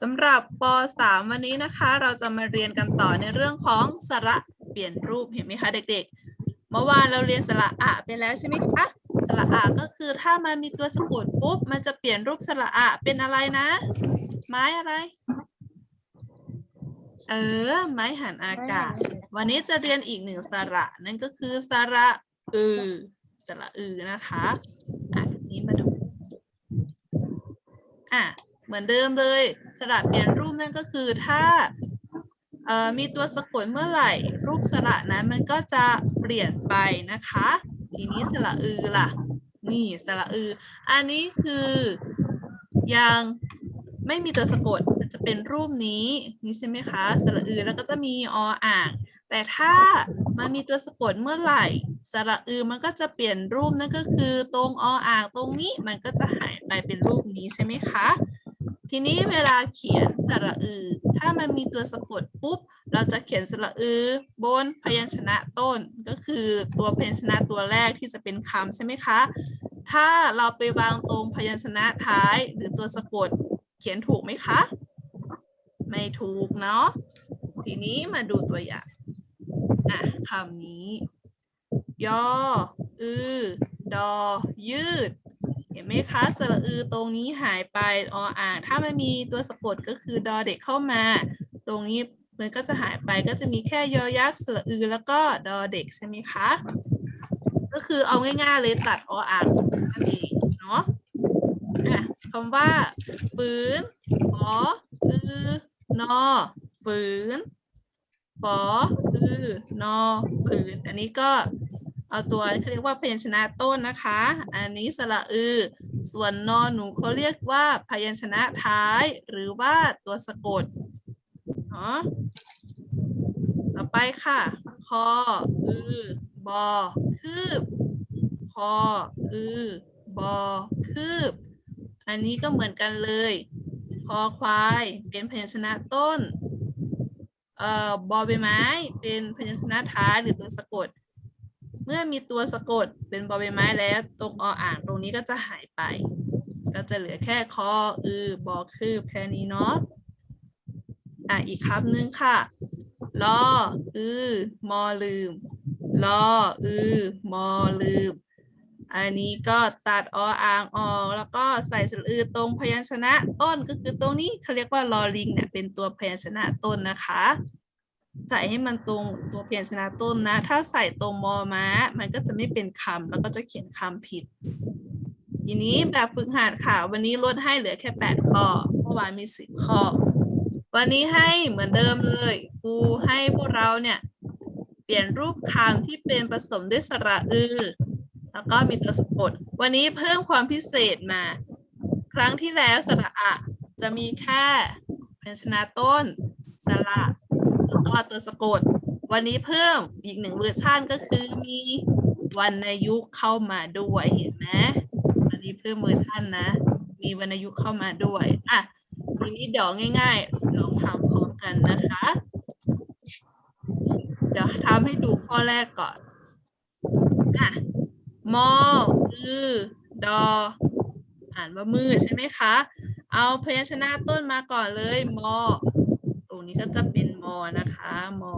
สำหรับป .3 วันนี้นะคะ เราจะมาเรียนกันต่อในเรื่องของสระเปลี่ยนรูปเห็นไหมคะเด็กๆ เมื่อวานเราเรียนสระอะไปแล้วใช่ไหมคะสระอะก็คือถ้ามันมีตัวสะกดปุ๊บมันจะเปลี่ยนรูปสระอะเป็นอะไรนะ ไม้อะไร เออ ไม้หันอากาศ วันนี้จะเรียนอีกหนึ่งสระนั่นก็คือสระอือสระอือนะคะอะนี้มาดูอะเหมือนเดิมเลย สระเปลี่ยนรูปนั่นก็คือถ้าเอ่อมีตัวสะกดเมื่อไหร่ รูปสระนั้นมันก็จะเปลี่ยนไปนะคะ ทีนี้สระอือล่ะ นี่สระอือ อันนี้คือยังไม่มีตัวสะกดมันจะเป็นรูปนี้นี่ใช่ไหมคะสระอือแล้วก็จะมีออ่าง แต่ถ้ามันมีตัวสะกดเมื่อไหร่สระอือมันก็จะเปลี่ยนรูปนั่นก็คือ ตรงออ่างตรงนี้มันก็จะหายไปเป็นรูปนี้ใช่ไหมคะ ทีนี้เวลาเขียนสระอือ ถ้ามันมีตัวสะกดปุ๊บ เราจะเขียนสระอือบนพยัญชนะต้น ก็คือตัวพยัญชนะตัวแรกที่จะเป็นคำใช่ไหมคะ ถ้าเราไปวางตรงพยัญชนะท้ายหรือตัวสะกดเขียนถูกไหมคะ ไม่ถูกเนาะ ทีนี้มาดูตัวอย่างอะคำนี้ยออือดอยืด นไหมคะสระอือตรงนี้หายไปออ่างถ้ามันมีตัวสะกดก็คือดอเด็กเข้ามา ตรงนี้มันก็จะหายไปก็จะมีแค่ยอยักษ์สระอือแล้วก็ดอเด็กใช่ไหมคะ ก็คือเอาง่ายๆเลยตัดออ่างนั่นเองเนาะอะคำว่าฝืนปออือนอฝืนปออือนอฝืน อันนี้ก็ เอาตัวเขาเรียกว่าพยัญชนะต้นนะคะ อันนี้สระอือ ส่วนนอนหนูเขาเรียกว่าพยัญชนะท้าย หรือว่าตัวสะกดเนาะต่อไปค่ะ คอ อือ บอ คืบ คอ อือ บอ คืบ อันนี้ก็เหมือนกันเลย คอควายเป็นพยัญชนะต้น เอ่อ บอใบไม้ เป็นพยัญชนะท้ายหรือตัวสะกด เมื่อมีตัวสะกดเป็นบอใบไม้แล้ว ตรงออ่างตรงนี้ก็จะหายไป ก็จะเหลือแค่คออือบอคืบแค่นี้เนาะอะอีกคำหนึ่งค่ะลออือมอลืมลออือมอลืม อันนี้ก็ตัดออ่างออกแล้วก็ใส่สระอือตรงพยัญชนะต้นก็คือตรงนี้เขาเรียกว่าลอลิงเนี่ยเป็นตัวพยัญชนะต้นนะคะ ใส่ให้มันตรงตัวเพียัญชนะต้นนะ ถ้าใส่ตรงมอม้า มันก็จะไม่เป็นคำแล้วก็จะเขียนคำผิด ทีนี้แบบฝึกหัดค่ะ วันนี้ลดให้เหลือแค่แปดข้อ เมื่อวานมีสิบข้อ วันนี้ให้เหมือนเดิมเลยครูให้พวกเราเนี่ย เปลี่ยนรูปคำที่เป็นผสมด้วยสระอือ แล้วก็มีตัวสะกด วันนี้เพิ่มความพิเศษมา ครั้งที่แล้วสระอะ จะมีแค่พยัญชนะต้นสระ ก็ตัวสะกด วันนี้เพิ่มอีกหนึ่งเวอร์ชันก็คือมีวรรณยุกต์เข้ามาด้วยเห็นไหมวันนี้เพิ่มเวอร์ชันนะ มีวรรณยุกต์เข้ามาด้วยอะทีนี้เดี๋ยวง่ายๆลองทำพร้อมกันนะคะ เดี๋ยวทำให้ดูข้อแรกก่อนอะมออือดอ อ่านว่ามืดใช่ไหมคะ เอาพยัญชนะต้นมาก่อนเลย มอ รงนี้ก็จะเป็นมอนะคะมอ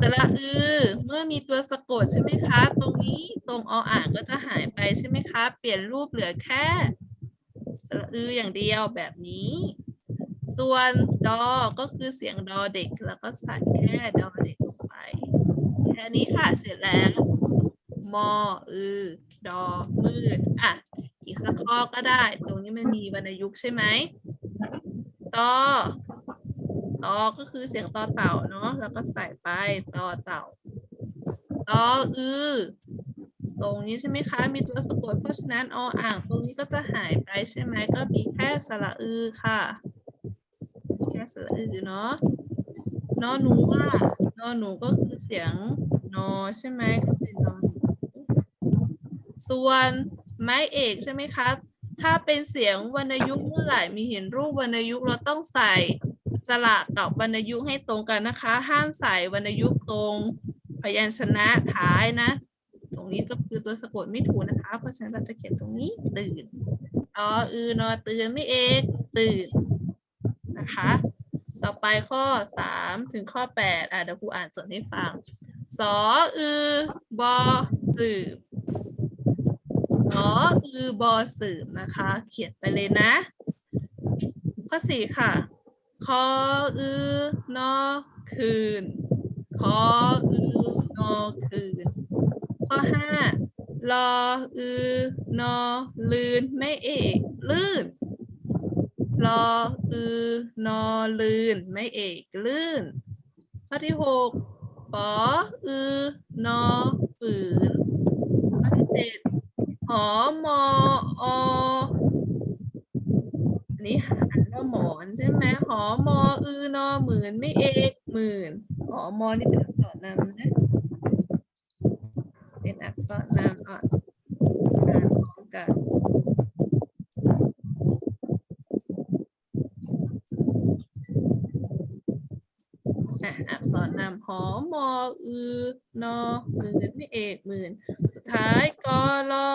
สระอือ เมื่อมีตัวสะกดใช่ไหมคะ ตรงนี้ตรงออ่างก็จะหายไปใช่ไหมคะ เปลี่ยนรูปเหลือแค่สระอืออย่างเดียวแบบนี้ ส่วนดอ ก็คือเสียงดอเด็ก แล้วก็ใส่แค่ดอเด็กลงไป แค่นี้ค่ะ เสร็จแล้ว มอ อือ ดอ มืด อะ อีกสักข้อก็ได้ ตรงนี้มันมีวรรณยุกต์ใช่ไหมตอ ตอก็คือเสียงต่อเต่าเนาะแล้วก็ใส่ไปต่อเต่าตออือตรงนี้ใช่ไหมคะ มีตัวสะกดเพราะฉะนั้นออ่างตรงนี้ก็จะหายไปใช่ไหมก็มีแค่สระอือค่ะ แค่สระอือเนาะนอหนูอะนอหนูก็คือเสียงนอใช่ไหมก็เป็นนอหนูส่วนไม้เอกใช่ไหมคะ ถ้าเป็นเสียงวรรณยุกต์เมื่อไหร่มีเห็นรูปวรรณยุกต์เราต้องใส่ สระกับวรรณยุกต์ให้ตรงกันนะคะ ห้ามใส่วรรณยุกต์ตรงพยัญชนะท้ายนะ ตรงนี้ก็คือตัวสะกดไม่ถูกนะคะ เพราะฉะนั้นเราจะเขียนตรงนี้ตื่นออือนอตื่นไม่เอกตื่นนะคะ ต่อไปข้อสามถึงข้อแปดอะเดี๋ยวครูอ่านจดให้ฟังสออือบอสืบสออือบอสืบนะคะ เขียนไปเลยนะ ข้อสี่ค่ะ คออือนอคืนคออือนอคืน ข้อห้ารออือนอลืนไม่เอกลื่นรออือนอลืนไม่เอกลื่น ข้อที่หกปออือนอฝืนข้อที่เจ็ดหอมอออันนี้ห หมอนใช่ไหมหอมออือนอหมื่นไม่เอกหมื่นหอมอนี่เป็นอักษรนำนะ เป็นอักษรนำอะอ่านพร้อมกันอะอักษรนำหอมออือนอหมื่นไม่เอกหมื่น สุดท้ายกอรอ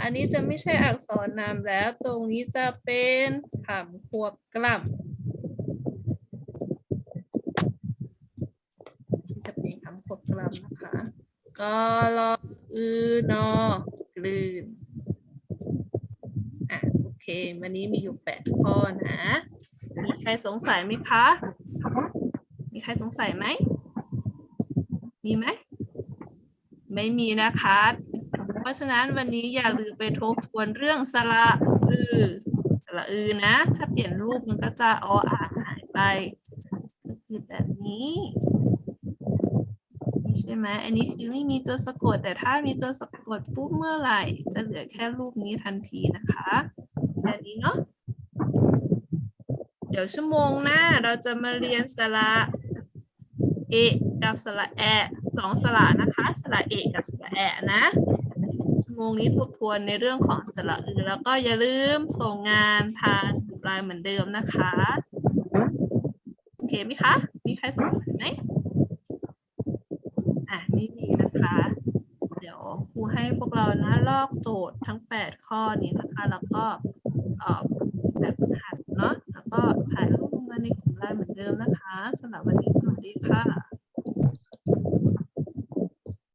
อันนี้จะไม่ใช่อักษรนำแล้ว ตรงนี้จะเป็นคำควบกล่ำจะเป็นคำควบกล่ำนะคะกอรออือนอกลืนอะโอเค วันนี้มีอยู่แปดข้อนะ มีใครสงสัยไหมคะ มีใครสงสัยไหม มีไหม ไม่มีนะคะ ราะฉะนั้นวันนี้อย่าลืมไปทบทวนเรื่องสระอือสระอือนะ ถ้าเปลี่ยนรูปมันก็จะออ่างหายไปก็คือแบบนี้ใช่ไหมอันนี้คือไม่มีตัวสะกด แต่ถ้ามีตัวสะกดปุ๊บเมื่อไหร่ จะเหลือแค่รูปนี้ทันทีนะคะแบบนี้เนาะเดี๋ยวชั่วโมงหน้าเราจะมาเรียนสระเอกับสระแอสองสระนะคะ สระเอกับสระแอนะ โมงนี้ทบทวนในเรื่องของสระอื่นแล้วก็อย่าลืมส่งงานทางกลุ่มไลน์เหมือนเดิมนะคะ โอเคไหมคะ มีใครสงสัยไหมอะไม่มีนะคะ เดี๋ยวครูให้พวกเรานะลอกโจทย์ทั้ง 8 ข้อนี้นะคะ แล้วก็ออกแบบหัดเนาะแล้วก็ถ่ายรูปมาในกลุ่มไลน์เหมือนเดิมนะคะสำหรับวันนี้สวัสดีค่ะ